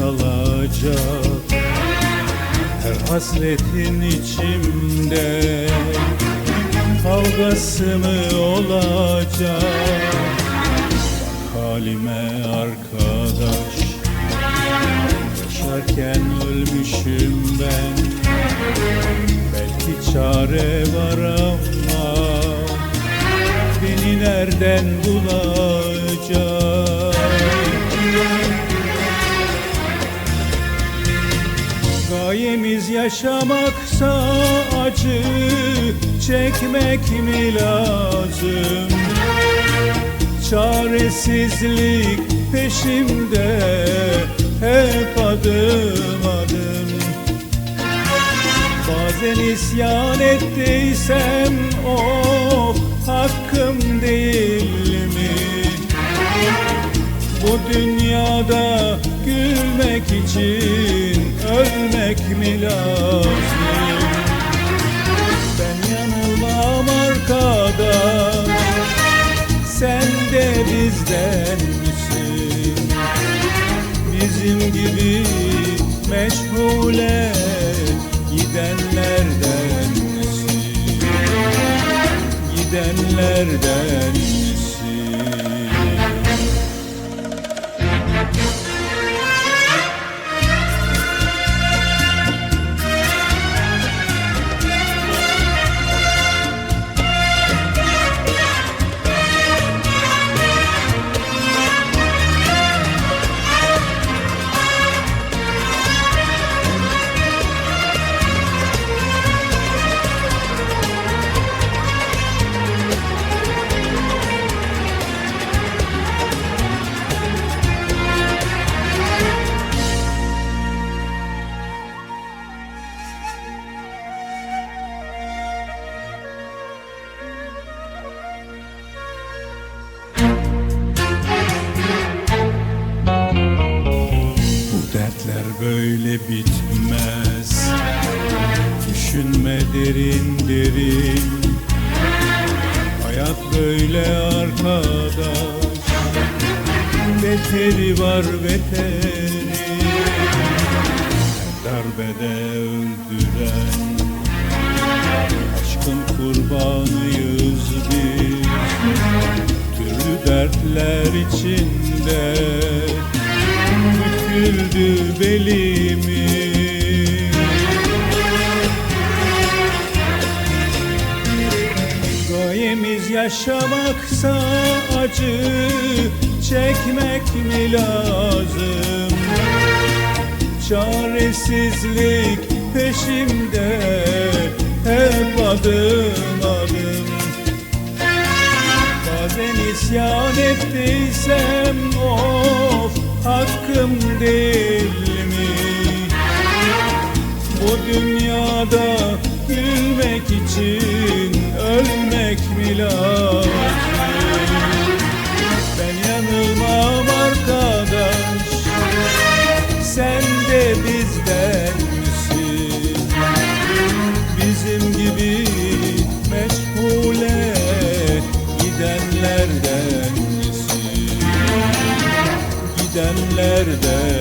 Kalacak Her hasretin içimde. Kavgası mı olacak? Bak halime arkadaş Yaşarken ölmüşüm ben. Belki çare var ama beni nereden bulacak? Yaşamaksa acı çekmek mi lazım? Çaresizlik peşimde hep adım adım Bazen isyan ettiysem o hakkım değil mi? Bu dünyada gülmek için ölmek mi lazım? Ben yanılmam arkadaş Sen de bizden misin? Bizim gibi meşgule gidenlerden misin? Gidenlerden misin? Böyle bitmez. Düşünme derin derin. Hayat böyle arkadaş. Beteri var beteri. Darbede öldüren. Aşkın kurbanıyız biz. Türlü dertler içinde büküldü belimi Gayemiz yaşamaksa acı çekmek mi lazım? Çaresizlik peşimde hep adım adım Bazen isyan ettiysem dünyada gülmek için ölmek mi lazım? Ben yanılmam arkadaş Sen de bizden misin? Bizim gibi meşgule gidenlerden misin? Gidenlerden?